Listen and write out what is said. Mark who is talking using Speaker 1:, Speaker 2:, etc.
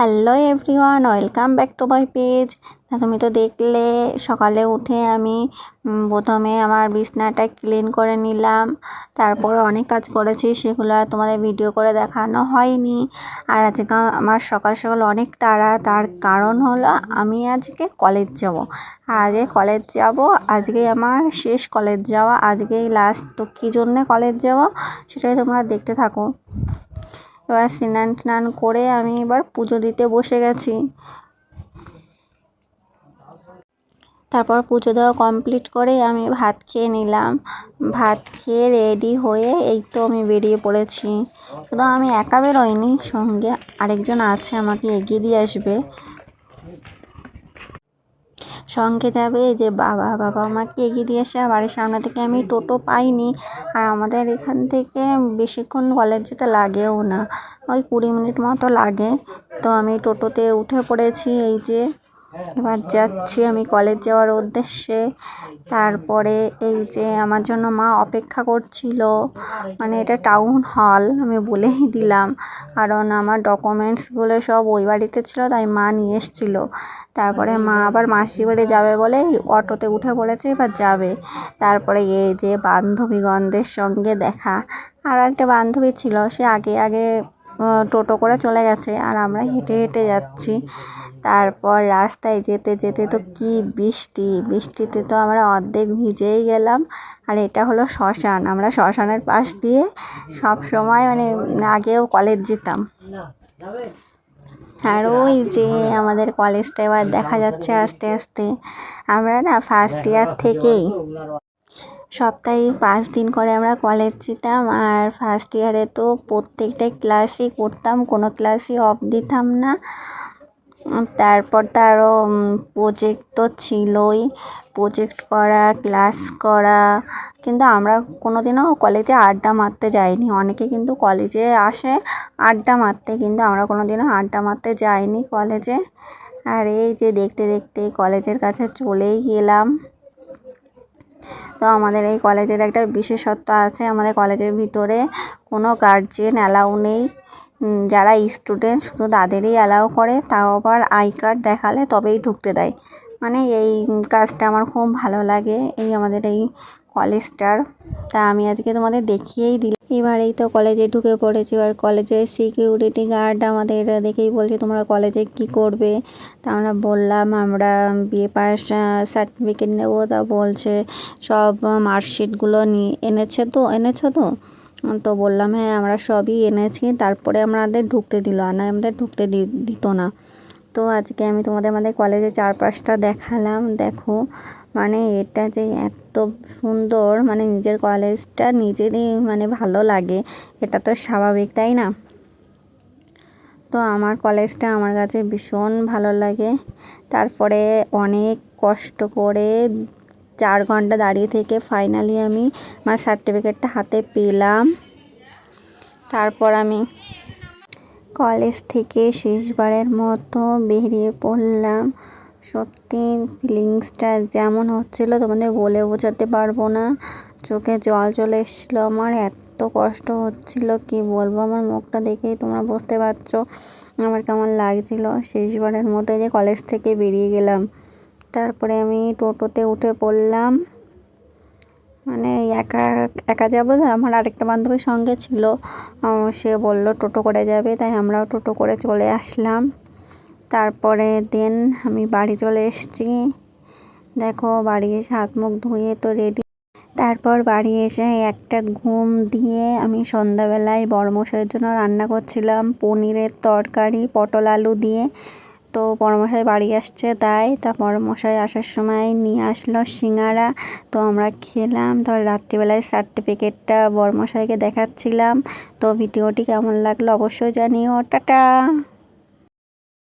Speaker 1: Hello everyone, welcome back to my page. তুমি তো দেখলে, সকালে উঠে আমি প্রথমে আমার বিছনাটা ক্লিন করে নিলাম। তারপর অনেক কাজ করেছি, সেগুলো আর তোমাদের ভিডিও করে দেখানো হয়নি। আর আজকে আমার সকাল সকাল অনেক তাড়া, তার কারণ হলো আমি আজকে কলেজ যাব। আর আজকে কলেজ যাব, আজকে আমার শেষ কলেজ যাওয়া, আজকেই লাস্ট তো কী জন্যে কলেজ যাওয়া সেটাই তোমরা দেখতে থাকো। এবার স্নান টান করে আমি এবার পুজো দিতে বসে গেছি। তারপর পুজো দেওয়া কমপ্লিট করে আমি ভাত খেয়ে নিলাম। ভাত খেয়ে রেডি হয়ে এই তো আমি বেরিয়ে পড়েছি। শুধু আমি একা বেরোয়নি সঙ্গে আরেকজন আছে আমাকে এগিয়ে দিয়ে আসবে। সঙ্গে যাবে যে বাবা বাবা আমাকে এগিয়ে দিয়ে আসে বাড়ির সামনে থেকে আমি টোটো পাইনি। আর আমাদের এখান থেকে বেশিক্ষণ কলেজ যেতে লাগেও না। ওই কুড়ি মিনিট মতো লাগে। তো আমি টোটোতে উঠে পড়েছি। এই যে এবার যাচ্ছি আমি কলেজ যাওয়ার উদ্দেশ্যে। তারপরে এই যে আমার জন্য মা অপেক্ষা করছিল মানে এটা টাউন হল আমি বলেই দিলাম। কারণ আমার ডকুমেন্টসগুলো সব ওই বাড়িতে ছিল, তাই মা নিয়ে এসেছিল। তারপরে মা আবার মাসি বাড়ি যাবে বলে অটোতে উঠে পড়েছে, এবার যাবে। তারপরে এই যে বান্ধবীগণদের সঙ্গে দেখা। আর একটা বান্ধবী ছিল, সে আগে আগে টোটো করে চলে গেছে, আর আমরা হেঁটে হেঁটে যাচ্ছি। তারপর রাস্তায় যেতে যেতে তো কি বৃষ্টি। বৃষ্টিতে তো আমরা অর্ধেক ভিজেই গেলাম। আর এটা হলো শ্মশান। আমরা শ্মশানের পাশ দিয়ে সব সময় মানে আগেও কলেজ যেতাম। আর ওই যে আমাদের কলেজটা এবার দেখা যাচ্ছে আস্তে আস্তে। আমরা না ফার্স্ট ইয়ার থেকেই সপ্তাহে পাঁচ দিন করে আমরা কলেজ যেতাম। আর ফার্স্ট ইয়ারে তো প্রত্যেকটা ক্লাসই করতাম। কোনো ক্লাসই অফ দিতাম না। তারপর তো আরও প্রজেক্ট তো ছিলই। প্রজেক্ট করা ক্লাস করা। কিন্তু আমরা কোনো দিনও কলেজে আড্ডা মারতে যাইনি। অনেকে কিন্তু কলেজে আসে আড্ডা মারতে, কিন্তু আমরা কোনো দিনও আড্ডা মারতে যাইনি কলেজে আর এই যে দেখতে দেখতে কলেজের কাছে চলেই গেলাম। তো আমাদের এই কলেজের একটা বিশেষত্ব আছে। আমাদের কলেজের ভিতরে কোনো গার্জেন অ্যালাউ নেই। যারা স্টুডেন্ট শুধু তাদেরই অ্যালাউ করে, তাও আবার আই কার্ড দেখালে তবেই ঢুকতে দেয়। মানে এই কাজটা আমার খুব ভালো লাগে, এই আমাদের এই কলেজটার তা আমি আজকে তোমাদের দেখিয়েই দিলাম। এবার এই তো কলেজে ঢুকে পড়েছি, এবার কলেজের সিকিউরিটি গার্ড আমাদের দেখেই বলছে তোমরা কলেজে কি করবে। তা আমরা বললাম, আমরা বিএ পাস সার্টিফিকেট নেব। তা বলছে, সব মার্কশিটগুলো নিয়ে এনেছে তো, এনেছো তো? তো বললাম হ্যাঁ আমরা সবই এনেছি। তারপরে আমাদের ঢুকতে দিল। আর না আমাদের ঢুকতে দিত না। তো আজকে আমি তোমাদের আমাদের কলেজে চারপাশটা দেখালাম। দেখো মানে এটা যে এত সুন্দর মানে নিজের কলেজটা নিজেরই মানে ভালো লাগে। এটা তো স্বাভাবিক, তাই না? তো আমার কলেজটা আমার কাছে ভীষণ ভালো লাগে। তারপরে অনেক কষ্ট করে চার ঘণ্টা দাঁড়িয়ে থেকে ফাইনালি আমি আমার সার্টিফিকেটটা হাতে পেলাম। তারপর আমি কলেজ থেকে শেষবারের মতো বেরিয়ে পড়লাম। সত্যি ফিলিংসটা যেমন হচ্ছিল তোমাদের বলে বোঝাতে পারব না। চোখে জল চলে এসেছিল, আমার এত কষ্ট হচ্ছিল, কি বলব? আমার মুখটা দেখেই তোমরা বুঝতে পারছ আমার কেমন লাগছিল। শেষবারের মতো যে কলেজ থেকে বেরিয়ে গেলাম। তারপরে আমি টোটোতে উঠে পড়লাম। মানে একা একা যাব আমার আরেকটা বান্ধবীর সঙ্গে ছিল। সে বলল, টোটো করে যাবে। তাই আমরাও টোটো করে চলে আসলাম। তারপরে দেন আমি বাড়ি চলে এসেছি। দেখো বাড়ি এসে হাত মুখ ধুয়ে তো রেডি তারপর বাড়ি এসে একটা ঘুম দিয়ে আমি সন্ধ্যাবেলায় বড়মশাইয়ের জন্য রান্না করছিলাম। পনিরের তরকারি, পটল আলু দিয়ে। তো বড়মশাই বাড়ি আসছে, তাই তা বড়মশাই আসার সময় নিয়ে আসলো সিঙ্গারা। তো আমরা খেলাম তো রাত্রিবেলায় সার্টিফিকেটটা বড়মশাইকে দেখাচ্ছিলাম। তো ভিডিওটি কেমন লাগল অবশ্যই জানিও, টাটা!